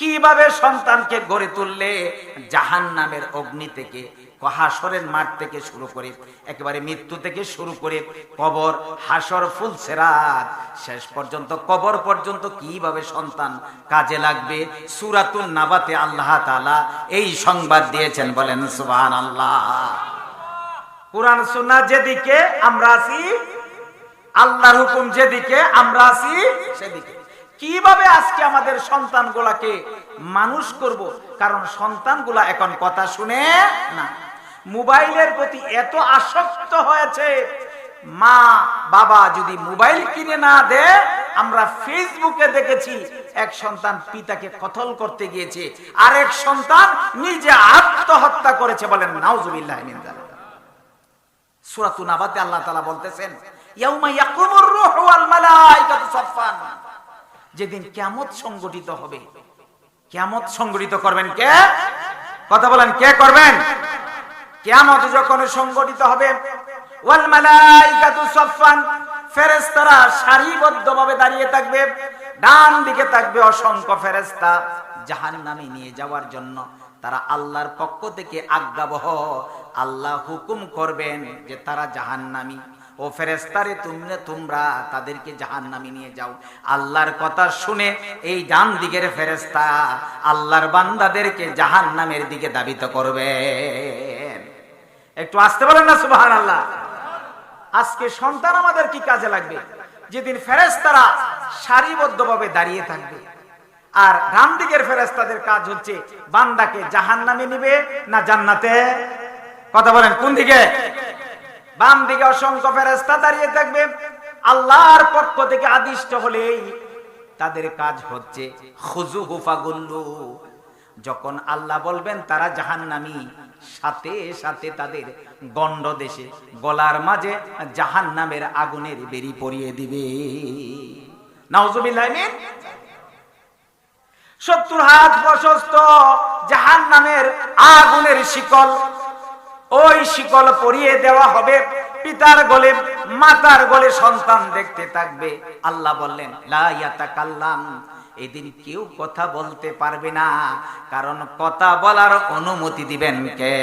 কীভাবে সন্তানকে গড়ে তুললে জাহান্নামের অগ্নি থেকে হাসরের মাঠ থেকে শুরু করে, একেবারে মৃত্যু থেকে শুরু করে, কবর, হাসর, ফুল সেরাত, শেষ পর্যন্ত, কবর পর্যন্ত কীভাবে সন্তান কাজে লাগবে? সুরাতুল নাবাতে আল্লাহ তাআলা এই সংবাদ দিয়েছেন, বলেন সুবহানাল্লাহ। কোরআন সুন্নাহ যেদিকে আমরা আছি আল্লাহর হুকুম যেদিকে, আমরা আছি সেদিকে। কীভাবে আজকে আমাদের সন্তানগুলাকে মানুষ করব? কারণ সন্তানগুলা এখন কথা শুনে না। মোবাইলের প্রতি এত আসক্ত হয়েছে। মা, বাবা যদি মোবাইল কিনে না দে আমরা ফেসবুকে দেখেছি এক সন্তান পিতাকে কথল করতে গিয়েছে। আর এক সন্তান নিজে আত্মহত্যা করেছে বলেন, নাউজুবিল্লাহ সূরাতুন নাবাতে আল্লাহ তাআলা বলতেছেন যেদিন কিয়ামত সংগঠিত হবে। কিয়ামত সংগঠিত করবেন কে? কথা বলেন, কে করবেন? কিয়ামত যখন সংগঠিত হবে দাঁড়িয়ে থাকবে থাকবে অসংখ্য ফেরেশতা নিয়ে যাওয়ার জন্য। তারা আল্লাহর পক্ষ থেকে আল্লাহ হুকুম করবেন যে তারা জাহান্নামী। ও ফেরেস্তারে তোমরা তোমরা তাদেরকে জাহান জাহান্নামে নিয়ে যাও। আল্লাহর কথা শুনে এই ডান দিকের ফেরেস্তা আল্লাহর বান্দাদেরকে জাহান্নামের দিকে দাবিত করবে। একটু আসতে বলেন না সুবাহান আল্লাহ আজকে সন্তান আমাদের কি কাজে লাগবে? যেদিন ফেরেস্তারা সারিবদ্ধভাবে দাঁড়িয়ে থাকবে। আর ডান দিকের ফেরেস্তাদের কাজ হচ্ছে, বান্দাকে জাহান্নামে নিবে না জান্নাতে? কথা বলেন, কোন দিকে? বাম দিকে অসংখ্য ফেরেস্তা দাঁড়িয়ে থাকবে। আল্লাহর পক্ষ থেকে আদিষ্ট হলেই তাদের কাজ হচ্ছে। খুজু হুফাগুল্লু যখন আল্লাহ বলবেন, তারা জাহান্নামি। সাথে সাথে তাদের গন্ড দেশে, গলার মাঝে জাহান্নামের আগুনের বেরি পরিয়ে দিবে। সত্তর হাত প্রশস্ত জাহান নামের আগুনের শিকল। ওই শিকল পরিয়ে দেওয়া হবে। পিতার গলে, মাতার গলে সন্তান দেখতে থাকবে। আল্লাহ বললেন কাল্লাম এদিন কেউ কথা বলতে পারবে না। কারণ কথা বলার অনুমতি দিবেন কে?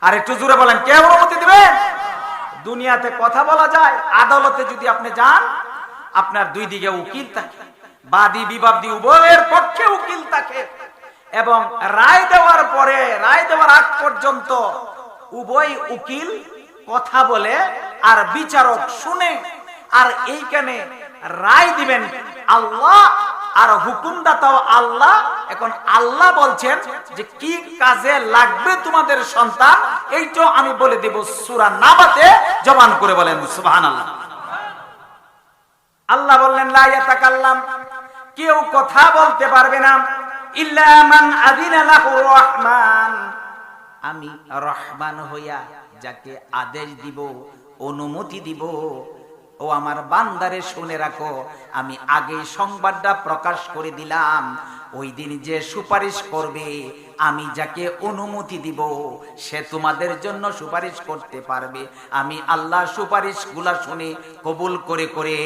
আর একটু জোরে বলেন, কে অনুমতি দিবেন? দুনিয়াতে কথা বলা যায়, আদালতে যদি আপনি যান, আপনার দুই দিকে উকিল থাকে। বাদী বিবাদী উভয়ের পক্ষে উকিল থাকে। এবং রায় দেওয়ার পরে, রায় দেওয়ার আগ পর্যন্ত উভয় উকিল কথা বলে আর বিচারক শুনে আর এইখানে রায় দিবেন আল্লাহ আর হুকুমদাতাও আল্লাহ। এখন আল্লাহ বলছেন যে কি কাজে লাগবে তোমাদের সন্তান? এইটা আমি বলে দেব সুরা নাবাতে জবান করে বলেন, সুবহানাল্লাহ। আল্লাহ বললেন, লা ইয়াতাকাল্লাম, কেউ কথা বলতে পারবে না। আমি রহমান হইয়া যাকে আদেশ দিব, অনুমতি দিব, ও আমার বান্দারে শুনে রাখো, আমি আগে সংবাদটা প্রকাশ করে দিলাম, ওই দিন যে সুপারিশ করবে, আমি যাকে অনুমতি দিব, সে তোমাদের জন্য সুপারিশ করতে পারবে। আমি আল্লাহ সুপারিশগুলা শুনে কবুল করে করে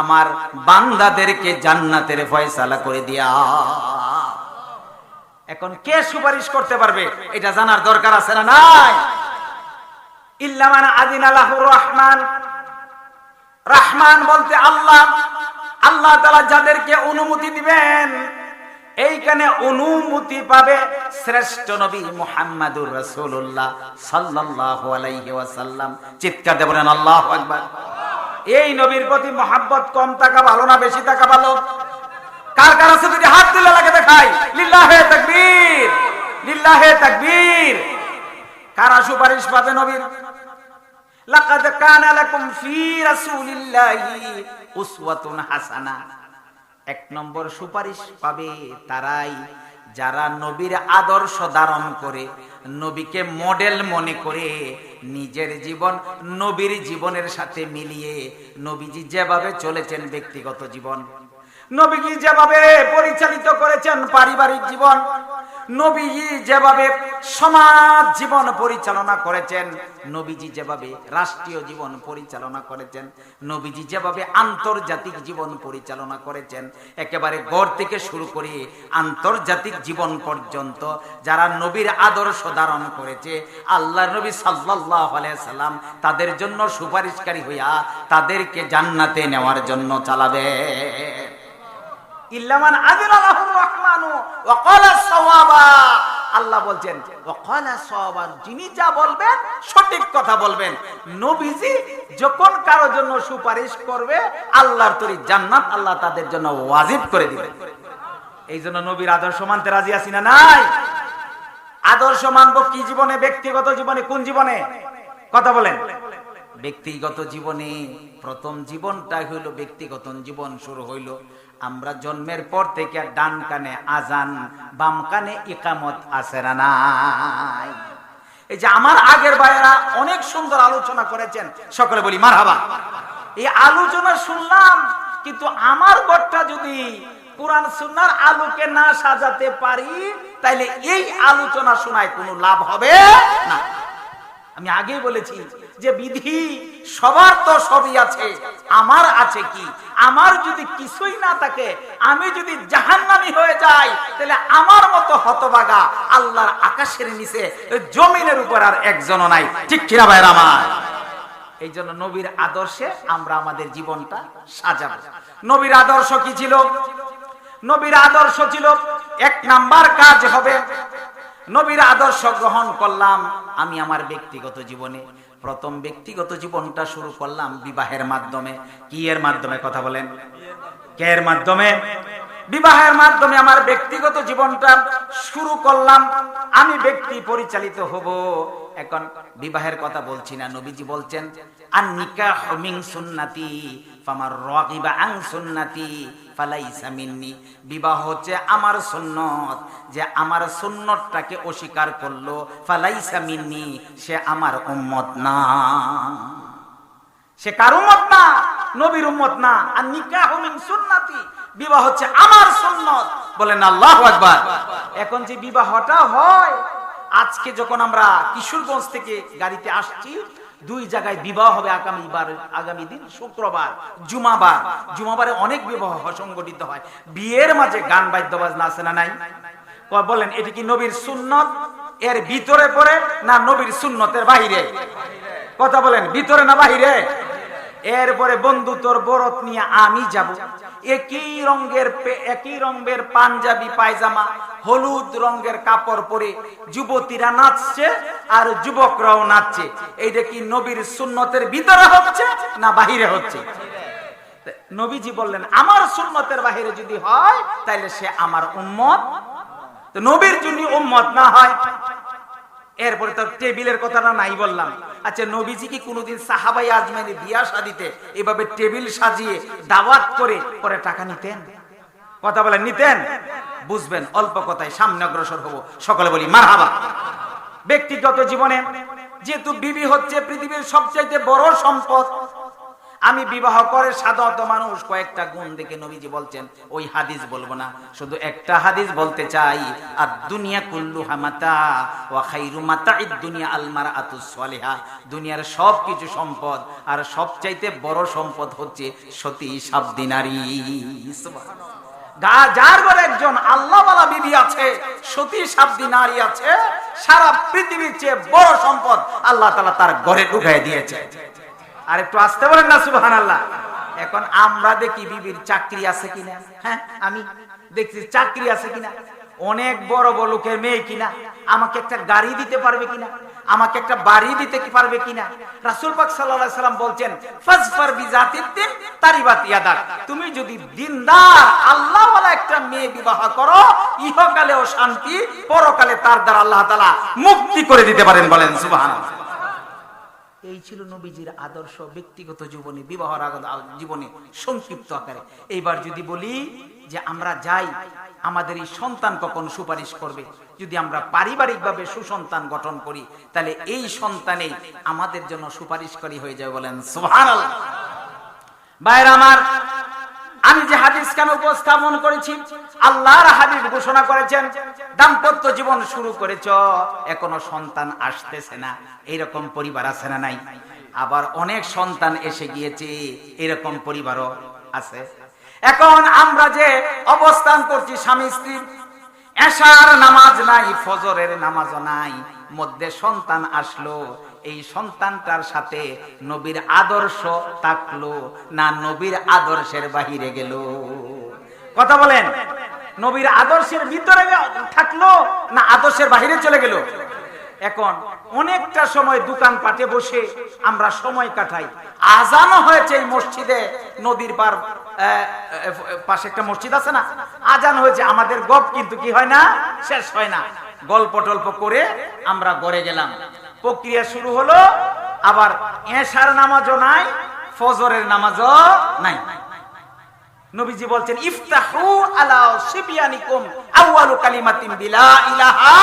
আমার বান্দাদেরকে জান্নাতের ফয়সালা করে দিয়া এখন কে সুপারিশ করতে পারবে? এটা জানার দরকার আছে না নাই? ইল্লামান আদিন রহমান। রহমান বলতে আল্লাহ। আল্লাহ তালা যাদেরকে অনুমতি দিবেন, এইখানে অনুমতি পাবে শ্রেষ্ঠ নবী মুহাম্মাদুর রাসূলুল্লাহ সাল্লাল্লাহু আলাইহি ওয়াসাল্লাম। চিৎকার আল্লাহু আকবার। এই নবীর প্রতি মহাব্বত কম থাকা ভালো না, বেশি থাকা ভালো? কার কার আছে যদি হাত তুলে লাগে দেখাই। লিল্লাহে তাকবীর লিল্লাহে তাকবীর। কারা সুপারিশ পাবে নবীর? লাকাদ কানা লাকুম ফি রাসূলিল্লাহি উসওয়াতুন হাসানা। এক নম্বর সুপারিশ পাবে তারাই, যারা নবীর আদর্শ ধারণ করে, নবীকে মডেল মনে করে, নিজের জীবন নবীর জীবনের সাথে মিলিয়ে নবীজি যেভাবে চলেছেন ব্যক্তিগত জীবন। নবীজি যেভাবে পরিচালিত করেছেন পারিবারিক জীবন, নবীজি যেভাবে সমাজ জীবন পরিচালনা করেছেন, নবীজি যেভাবে রাষ্ট্রীয় জীবন পরিচালনা করেছেন, নবীজি যেভাবে আন্তর্জাতিক জীবন পরিচালনা করেছেন, একেবারে গড় থেকে শুরু করে আন্তর্জাতিক জীবন পর্যন্ত যারা নবীর আদর্শ ধারণ করেছে, আল্লাহ নবী সাল্লাহ সাল্লাম তাদের জন্য সুপারিশকারী হইয়া তাদেরকে জান্নাতে নেওয়ার জন্য চালাবে। ইল্লামান আদিনালাহুর রহমানু আল্লাহ বলছেন যিনি যা বলবেন, সঠিক কথা বলবেন। নবীজি যখন কারও জন্য সুপারিশ করবে, আল্লাহর তরি জান্নাত আল্লাহ তাদের জন্য ওয়াজিব করে দিবেন এই জন্য নবীর আদর্শ মানতে রাজি আছি না নাই? আদর্শ মানবো কি জীবনে, ব্যক্তিগত জীবনে, কোন জীবনে? কথা বলেন। ব্যক্তিগত জীবনে প্রথম জীবনটা হইল ব্যক্তিগত জীবন শুরু হইল। আমরা জন্মের পর থেকে ডান কানে আজান, বাম কানে ইকামত না নাই? এই যে আমার আগের ভাইয়েরা অনেক সুন্দর আলোচনা করেছেন, সকলে বলি মার হাবা এই আলোচনা শুনলাম, কিন্তু আমার ঘরটা যদি কোরআন সুন্নার আলোকে না সাজাতে পারি, তাইলে এই আলোচনা শোনায় কোনো লাভ হবে না। আমি আগেই বলেছি যে বিধি সবার তো সবই আছে। আমার আছে কি? আমার যদি কিছুই না থাকে, আমি যদি জাহান্নামি হয়ে যাই, তাহলে আমার মতো হতবাগা আল্লাহর আকাশের নিচে, জমিনের উপর আর একজনও নাই। ঠিক কিনা ভাইয়ের আমার? এই জন্য নবীর আদর্শে আমরা আমাদের জীবনটা সাজাবো। নবীর আদর্শ কি ছিল? নবীর আদর্শ ছিল, এক নাম্বার কাজ হবে নবীর আদর্শ গ্রহণ করলাম আমি আমার ব্যক্তিগত জীবনে। প্রথম ব্যক্তিগত জীবনটা শুরু করলাম বিবাহের মাধ্যমে। কি এর মাধ্যমে? কথা বলেন। কে এর মাধ্যমে? বিবাহের মাধ্যমে আমার ব্যক্তিগত জীবনটা শুরু করলাম, আমি ব্যক্তি পরিচালিত হব। এখন বিবাহের কথা বলছি না, নবীজি বলছেন আর নিকাহ মিন সুন্নাতি, ফামার রাগিবা আন সুন্নাতি, ফালাইসা মিন্নি। বিবাহ হচ্ছে আমার সুন্নত, যে আমার সুন্নতটাকে অস্বীকার করল, ফালাইসা মিন্নি, সে আমার উম্মত না। সে কার উম্মত না? নবীর উম্মত না। আর নিকাহ মিন সুন্নাতি। বিবাহ হচ্ছে আমার সুন্নত। বলেন আল্লাহু আকবার। এখন যে বিবাহটা হয়, আজকে যখন আমরা কিশোরগঞ্জ থেকে গাড়িতে আসছি, দুই জায়গায় বিবাহ হবে আগামীবার আগামী দিন শুক্রবার, জুমাবার। জুমাবারে অনেক বিবাহ সংগঠিত হয়। বিয়ের মাঝে গান বাদ্যবাজ না আছে না নাই? বলেন, এটি কি নবীর সুন্নত? এর ভিতরে পড়ে না নবীর সুন্নতের বাহিরে? কথা বলেন, ভিতরে না বাহিরে? এরপরে বন্ধু, তোর বরত নিয়ে আমি যাব। একই রঙের একই রঙের পাঞ্জাবি, পায়জামা, হলুদ রঙের কাপড় পরে যুবতীরা নাচছে আর যুবকরাও নাচছে। এইটা কি নবীর সুন্নতের ভিতরে হচ্ছে না বাহিরে হচ্ছে? নবীজি বললেন, আমার সুন্নতের বাহিরে যদি হয় তাহলে সে আমার উম্মত। নবীর যদি উম্মত না হয়, এরপরে তো টেবিলের কথাটা নাই বললাম। আচ্ছা নবীজি কি কোনোদিন সাহাবাই আজমানি বিয়া সাদিতে এভাবে টেবিল সাজিয়ে দাওয়াত করে পরে টাকা নিতেন? কথা বলে নিতেন? বুঝবেন, অল্প কথায় সামনে অগ্রসর হব। সকলে বলি, মারহাবা। ব্যক্তিগত জীবনে যেহেতু বিবি হচ্ছে পৃথিবীর সবচাইতে বড় সম্পদ আমি বিবাহ করে সাধারণত মানুষ কয়েকটা গুণ দেখে নবীজি বলছেন, ওই হাদিস বলব না, শুধু একটা হাদিস বলতে চাই আর দুনিয়া কুল্লু হামাতা ওয়া খাইরু মাতা দুনিয়া আলমার আতুসালেহা দুনিয়ার সব কিছু সম্পদ, আর সবচাইতে বড় সম্পদ হচ্ছে সতী সাবদি নারী। গা- যার ঘরে একজন আল্লাহওয়ালা বিবি আছে, সতী সাবদি নারী আছে, সারা পৃথিবীর চেয়ে বড় সম্পদ আল্লাহ তালা তার ঘরে ঢুকাই দিয়েছে। আর একটু আসতে বলেন না সুবাহান আল্লাহ এখন আমরা দেখি বিবির চাকরি আছে কিনা। হ্যাঁ আমি দেখছি চাকরি আছে কিনা। অনেক বড় বড় লোকের মেয়ে কিনা। আমাকে একটা গাড়ি দিতে পারবে কিনা? আমাকে একটা বাড়ি দিতে কি পারবে কিনা? রাসূল পাক সাল্লাম বলছেন তুমি যদি দিনদার, আল্লাহওয়ালা একটা মেয়ে বিবাহ করো, ইহকালেও শান্তি, পরকালে তার দ্বারা আল্লাহ তাআলা মুক্তি করে দিতে পারেন বলেন, সুবহানাল্লাহ। এই ছিল নবীজির আদর্শ, ব্যক্তিগত জীবনে বিবাহর জীবনে সংক্ষিপ্ত আকারে। এইবার যদি বলি যে আমরা যাই, আমাদের এই সন্তান কখন সুপারিশ করবে? যদি আমরা পারিবারিকভাবে সুসন্তান গঠন করি, তাহলে এই সন্তানে আমাদের জন্য সুপারিশকারী হয়ে যাবে বলেন সোহান ভাইরা আমার আমি যে হাদিস কেন উপস্থাপন করেছি? আল্লাহর হাবিব ঘোষণা করেছেন, দাম্পত্য জীবন শুরু করেছ, এখনও সন্তান আসতেছে না। এরকম পরিবার আছে না নাই? আবার অনেক সন্তান এসে গিয়েছে, এরকম পরিবারও আছে। এখন আমরা যে অবস্থান করছি, স্বামী, স্ত্রী, এশার নামাজ নাই, ফজরের নামাজও নাই, মধ্যে সন্তান আসলো এই সন্তানটার সাথে নবীর আদর্শ থাকল, না নবীর আদর্শের বাহিরে গেল। কথা বলেন, নবীর আদর্শের ভিতরে থাকল, না আদর্শের বাহিরে চলে গেল? এখন অনেকটা সময় দোকান পাটে বসে আমরা সময় কাটাই। আজানও হয়েছে এই মসজিদে, নদীর পার পাশে একটা মসজিদ আছে না? আজান হয়েছে, আমাদের গপ কিন্তু কি হয় না? শেষ হয় না। গল্প টল্প করে আমরা গড়ে গেলাম। প্রক্রিয়া শুরু হলো, আবার এশার নামাজও নাই, ফজরের নামাজও নাই। নবীজি বলছেন, ইফতাহু আলা সিবিয়ানিকুম আউয়ালু কালিমাতিন বিলা ইলাহা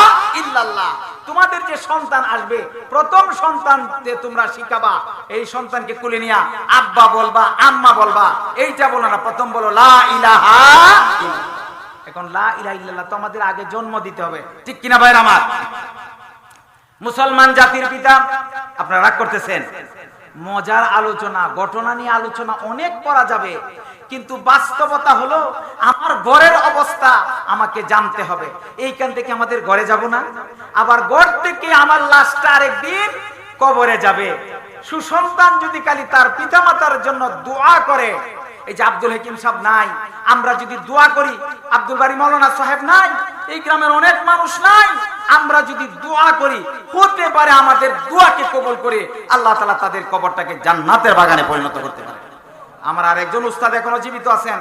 ইল্লাল্লাহ। তোমাদের যে সন্তান আসবে, প্রথম সন্তান যে তোমরা শিখাবা, এই সন্তানকে কুলে নিয়া আব্বা বলবা, আম্মা বলবা, এইটা বলো না, প্রথম বলো, লা ইলাহা এখন লা ইলাহা ইল্লাল্লাহ তো আমাদের আগে জন্ম দিতে হবে। ঠিক কিনা ভাইরা আমার? মুসলমান জাতির পিতা, আপনারা রাগ করতেছেন। মজার আলোচনা, ঘটনা নিয়ে আলোচনা অনেক করা যাবে, কিন্তু বাস্তবতা হলো আমার ঘরের অবস্থা আমাকে জানতে হবে। এইখান থেকে আমাদের ঘরে যাব না, আবার ঘর থেকে আমার লাশটা আরেকদিন কবরে যাবে। সুসন্তান যদি কালি তার পিতামাতার জন্য দোয়া করে এই যে আব্দুল হাকিম সাহেব নাই, আমরা যদি দোয়া করি, আব্দুল বাড়ি মৌলানা সাহেব নাই, এই গ্রামের অনেক মানুষ নাই, আমরা যদি দোয়া করি, হতে পারে আমাদের দোয়াকে কবল করে আল্লাহ তালা তাদের কবরটাকে জান্নাতের বাগানে পরিণত করতে পারে। আমার আরেকজন উস্তাদ এখনও জীবিত আছেন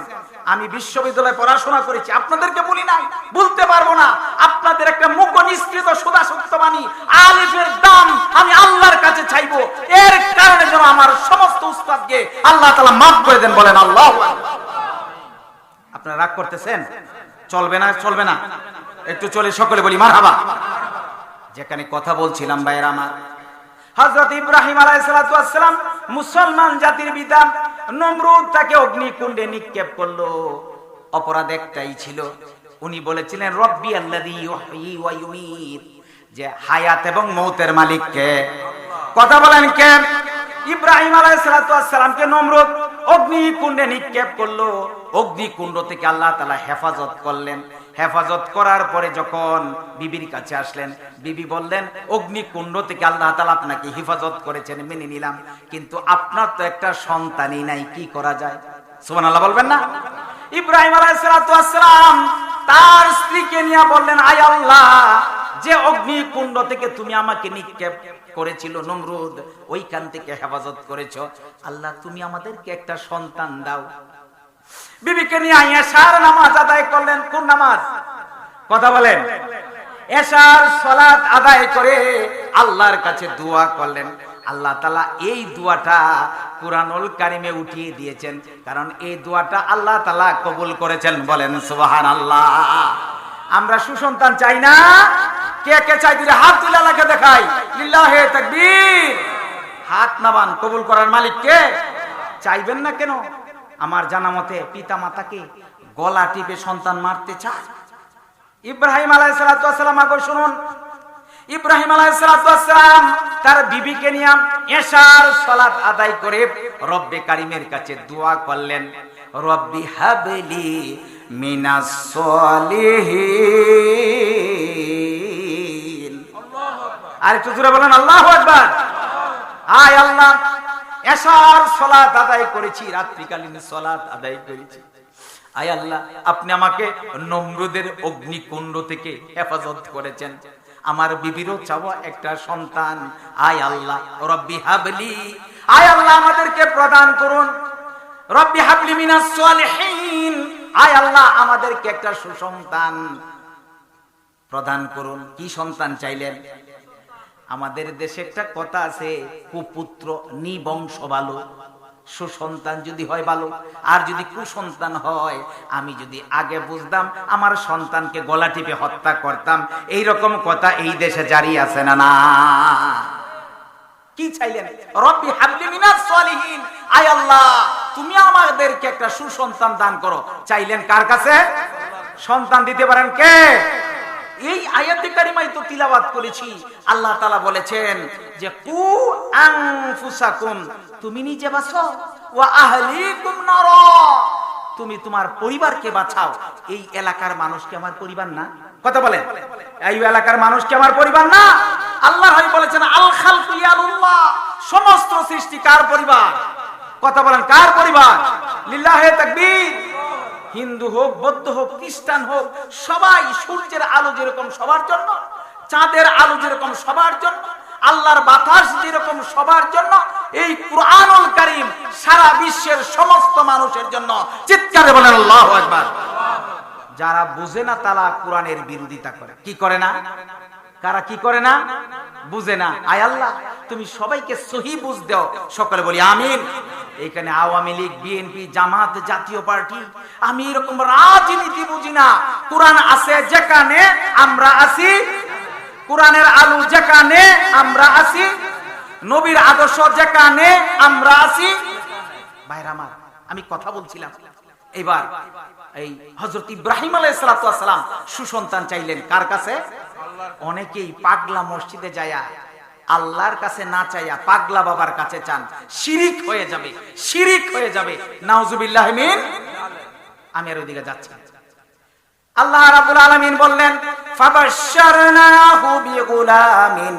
আমি বিশ্ববিদ্যালয়ে পড়াশোনা করেছি। আপনাদেরকে বলি নাই, বলতে পারব না। আপনাদের একটা মুখ নিষ্কৃত সুদা সত্যবাণী আলিফের দাম আমি আল্লাহর কাছে চাইব। এর কারণে যেন আমার সমস্ত উস্তাদকে আল্লাহ তালা মাফ করে দেন বলেন আল্লাহ আপনারা রাগ করতেছেন? চলবে না চলবে না। একটু চলে সকলে বলি মার হাবা যেখানে কথা বলছিলাম ভাইয়ের আমার হজরত ইব্রাহিম আলাইসালাম মুসলমান জাতির পিতা নমরুদ তাকে অগ্নিকুণ্ডে নিক্ষেপ করল। অপরাধ একটাই ছিল। উনি বলেছিলেন, রব্বি ওয়া যে হায়াত এবং মৌতের মালিককে। কথা বলেন কে? ইব্রাহিম আলাইসালামকে নমরুদ অগ্নিকুণ্ডে নিক্ষেপ করল। অগ্নিকুণ্ড থেকে আল্লাহ তালা হেফাজত করলেন। হেফাজত করার পরে যখন বিবির কাছে আসলেন, বিবি বললেন, অগ্নিকুণ্ড থেকে আল্লাহ তালা আপনাকে হেফাজত করেছেন, মেনে নিলাম। কিন্তু আপনার তো একটা সন্তানই নাই, কি করা যায়? আল্লাহ বলবেন না? ইব্রাহিম আলাইসালাম তার স্ত্রীকে নিয়ে বললেন, আয় আল্লাহ, যে অগ্নিকুণ্ড থেকে তুমি আমাকে নিক্ষেপ করেছিল নমরুদ, ওইখান থেকে হেফাজত করেছ। আল্লাহ, তুমি আমাদেরকে একটা সন্তান দাও। বিবিকে নিয়ে এশার নামাজ আদায় করলেন। কোন নামাজ? কথা বলেন। এশার সলাত আদায় করে আল্লাহর কাছে দোয়া করলেন। আল্লাহ তালা এই দোয়াটা কুরআনুল কারিমে উঠিয়ে দিয়েছেন। কারণ এই দোয়াটা আল্লাহ তালা কবুল করেছেন বলেন সুবাহান আল্লাহ আমরা সুসন্তান চাই না। কে কে চাই? দিলে হাত তুলে আল্লাহকে দেখাই। লিল্লাহে তাকবীর। হাত নাবান, কবুল করার মালিক কে? চাইবেন না কেন? আমার জানা মতে পিতা মাতাকে গলা টিপে সন্তান মারতে চায়। ইব্রাহিম আলাইসালাম আগে শুনুন। ইব্রাহিম আলাইসালাম তার বিবিকে নিয়ে এশার সালাত আদায় করে রব্বে কারিমের কাছে দোয়া করলেন রব্বি হাবলি মিনাস সলিহিন। আর একটু জোরে বলেন আল্লাহ আকবার। আয় আল্লাহ এশার সলাত আদায় করেছি, রাত্রিকালীন সলাত আদায় করেছি। আয় আল্লাহ, আপনি আমাকে নমরুদের অগ্নিকুণ্ড থেকে হেফাজত করেছেন। আমার বিবিরও চাওয়া একটা সন্তান। আয় আল্লাহ, রব্বি হাবলি। আয় আল্লাহ, আমাদেরকে প্রদান করুন। রব্বি হাবলি মিনাস সালিহিন। আয় আল্লাহ, আমাদেরকে একটা সুসন্তান প্রদান করুন। কি সন্তান চাইলেন? আমাদের দেশে একটা কথা আছে, কুপুত্র নিবংশ ভালো সুসন্তান যদি হয় ভালো আর যদি কুসন্তান হয়, আমি যদি আগে বুঝতাম, আমার সন্তানকে গলা টিপে হত্যা করতাম এই রকম কথা এই দেশে জারি আছে না না? কি চাইলেন? রব্বি হাবলি মিনাস সালিহিন। আয় আল্লাহ, তুমি আমাদেরকে একটা সুসন্তান দান করো। চাইলেন কার কাছে? সন্তান দিতে পারেন কে? এই আয়াতে কারিমাই তো তিলাবাত করেছি। আল্লাহ তালা বলেছেন যে, কু আনফুসাকুম, তুমি নিজে বাঁচো। ওয়া আহলিকুম নার, তুমি তোমার পরিবারকে বাঁচাও। এই এলাকার মানুষকে আমার পরিবার না? কথা বলেন। এই এলাকার মানুষকে আমার পরিবার না? আল্লাহ বলেছেন, আল খালকু সমস্ত সৃষ্টি কার পরিবার? কথা বলেন, কার পরিবার? লিল্লাহে তাকবীর। হিন্দু হোক, বৌদ্ধ হোক, খ্রিস্টান হোক, সবাই সূর্যের আলো যেরকম সবার জন্য, চাঁদের আলো যেরকম সবার জন্য, আল্লাহর বাতাস যেরকম সবার জন্য, এই কুরআনুল কারীম সারা বিশ্বের সমস্ত মানুষের জন্য। চিৎকারে বলেন, আল্লাহু আকবার। যারা বুঝে না তারা কোরআনের বিরোধিতা করে। কি করে না? কারা কি করে না? বুঝে না। আয় আল্লাহ, তুমি সবাইকে সহি বুঝ দাও। সকলে বলি, আমিন। এখানে আওয়ামী লীগ, বিএনপি, জামাত জাতীয় পার্টি, আমি এরকম রাজনীতি বুঝি না। কোরআন আছে যেখানে আমরা আছি, কোরআনের আলু যেখানে আমরা আছি, নবীর আদর্শ যেখানে আমরা আছি। ভাইরা আমার, আমি কথা বলছিলাম। এবার এই হজরত ইব্রাহিম আলাইসালাম সুসন্তান চাইলেন কার কাছে? অনেকেই পাগলা মসজিদে যায়া আল্লাহর কাছে না চাইয়া পাগলা বাবার কাছে চান। শিরিক হয়ে যাবে, শিরিক হয়ে যাবে। নাউজুবিল্লাহ মিন। আমি আর ওইদিকে যাচ্ছি। আল্লাহ রাব্বুল আলামিন বললেন, ফাবাশশারনাহু বিগুলামিন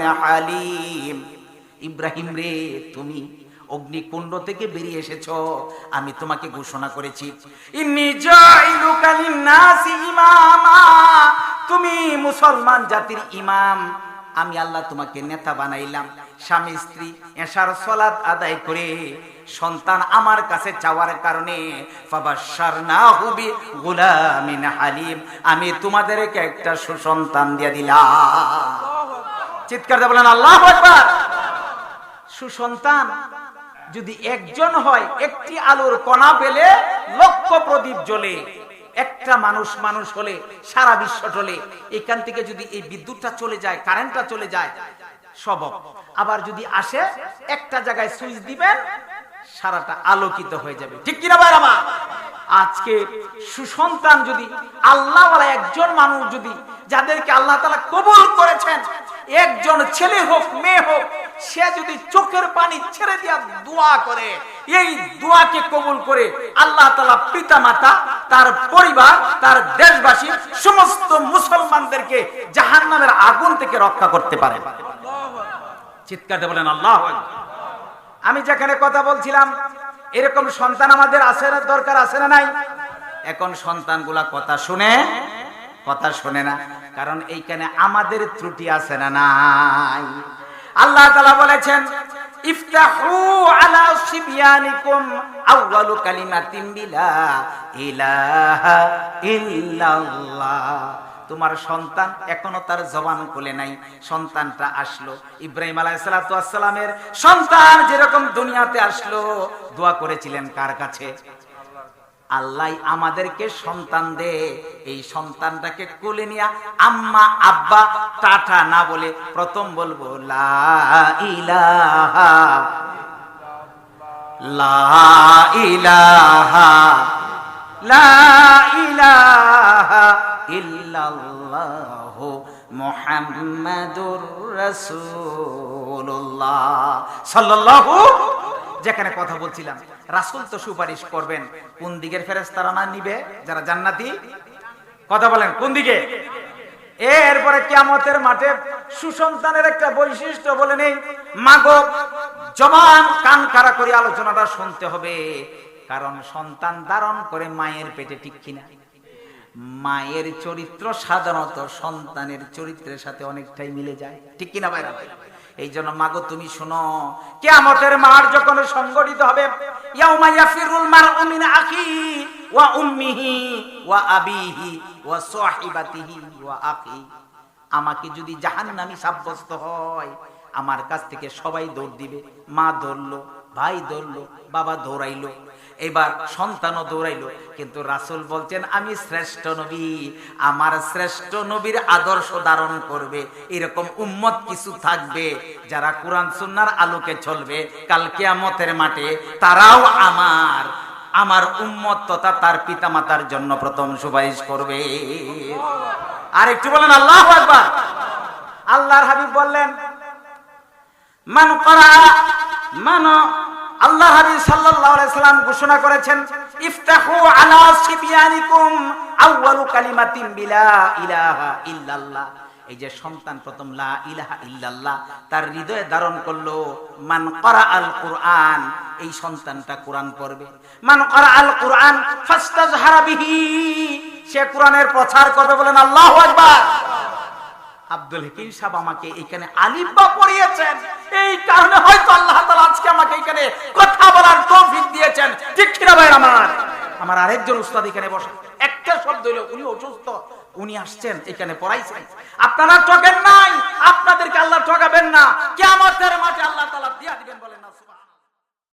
ইব্রাহিম রে, তুমি অগ্নিকুণ্ড থেকে বেরিয়ে এসেছ, আমি তোমাকে ঘোষণা করেছি। তুমি মুসলমান জাতির ইমাম। আমি আল্লাহ তোমাকে নেতা বানাইলাম। স্বামী, স্ত্রী এশার সলাৎ আদায় করে সন্তান আমার কাছে চাওয়ার কারণে বিগুলামিন হালিম। আমি তোমাদেরকে একটা সুসন্তান দিয়ে দিলাম। চিৎকার বলেন, আল্লাহু সুসন্তান যদি একজন হয়, একটি আলোর কণা পেলে লক্ষ প্রদীপ জ্বলে। একটা মানুষ মানুষ হলে, সারা বিশ্ব টলে এখান থেকে যদি এই বিদ্যুৎটা চলে যায়, কারেন্টটা চলে যায়, সব আবার যদি আসে, একটা জায়গায় সুইচ দিবেন সারাটা আলোকিত হয়ে যাবে। ঠিক কিনা ভাই আমার? আজকে সুসন্তান যদি আল্লাহ একজন মানুষ যদি যাদেরকে আল্লাহ তালা কবুল করেছেন একজন ছেলে হোক মেয়ে হোক সে যদি চোখের পানি ছেড়ে দিয়া দোয়া করে এই দোয়াকে কবুল করে আল্লাহ তালা পিতা মাতা তার পরিবার তার দেশবাসী সমস্ত মুসলমানদেরকে জাহান নামের আগুন থেকে রক্ষা করতে পারে চিৎকার বলেন আল্লাহ। আমি যেখানে কথা বলছিলাম, এরকম সন্তান আমাদের আছে না, দরকার আছে না নাই? এখন সন্তানগুলা কথা শুনে কথা শুনে না, কারণ এইখানে আমাদের ত্রুটি আছে না নাই। আল্লাহ তাআলা বলেছেন, ইফতাহু তোমার সন্তান এখনও তার জবান খুলে নাই, সন্তানটা আসলো। ইব্রাহিম আলাইসালামের সন্তান যেরকম দুনিয়াতে আসলো, দোয়া করেছিলেন কার কাছে? আল্লাহ আমাদেরকে সন্তান দে, এই সন্তানটাকে কোলে নিয়া আম্মা, আব্বা, টাটা না বলে প্রথম বলব লা ইলাহা ইল্লাল্লাহ মুহাম্মাদুর রাসূলুল্লাহ। সাল্লাল্লাহু যেখানে কথা বলছিলাম। রাসূল তো সুপারিশ করবেন, কোন দিকের ফেরেশতারা না নিবে, যারা জান্নাতি? কথা বলেন, কোন দিকে? এরপরে কিয়ামতের মাঠে সুসন্তানের একটা বৈশিষ্ট্য বলে নেই। মাগো, জবান কান খাড়া করে আলোচনাটা শুনতে হবে। কারণ সন্তান ধারণ করে মায়ের পেটে ঠিক কিনা? মায়ের চরিত্র সাধারণত সন্তানের চরিত্রের সাথে অনেকটাই মিলে যায়। ঠিক কিনা ভাইরা এই জন্য মাগো, তুমি শোনো, কেয়ামতের মার যখন সংগঠিত হবে আমাকে যদি জাহান্নামী সাব্যস্ত হয়, আমার কাছ থেকে সবাই দৌড় দিবে। মা ধরলো ভাই ধরলো বাবা দৌড়াইলো। এবার সন্তানও দৌড়াইলো। কিন্তু রাসুল বলছেন, আমি শ্রেষ্ঠ নবী, আমার শ্রেষ্ঠ নবীর আদর্শ ধারণ করবে। এরকম উম্মত কিছু থাকবে যারা কোরআন সুন্নার আলোকে চলবে। কাল কিয়ামতের মাঠে তারাও আমার আমার উম্মত তথা তার পিতা মাতার জন্য প্রথম সুপারিশ করবে। আর একটু বলেন, আল্লাহ আল্লাহর হাবিব বললেন, মান করা, মান আল্লাহ হাবিব সাল্লাল্লাহু আলাইহি সাল্লাম ঘোষণা করেছেন, ইফতাহু আলা সিবিয়ানিকুম আউয়ালু কালিমাতিন বিলা ইলাহা ইল্লাল্লাহ। এই যে সন্তান প্রথম লা ইলাহা ইল্লাল্লাহ, তার হৃদয়ে ধারণ করল, মান করা আল কুরআন এই সন্তানটা কোরআন পড়বে। মান করা আল কুরআন ফাস্তাজহারা বিহি, সে কোরআনের প্রচার করবে, বলেন, আল্লাহু আকবার। আব্দুল হাকিম সাহেব আমাকে এখানে আলিফবা পড়িয়েছেন। এই কারণে হয়তো আল্লাহ তাআলা আজকে আমাকে এখানে কথা বলার তৌফিক দিয়েছেন। ঠিক কিনা ভাই আমার? আমার আরেকজন উস্তাদ এখানে বসে। একটা শব্দ হলো উনি অসুস্থ। উনি আসছেন, এখানে পড়াইছেন। আপনারা ঠকেন নাই। আপনাদেরকে আল্লাহ ঠকাবেন না। কিয়ামতের মাঠে আল্লাহ তাআলা দিয়া দিবেন বলেন না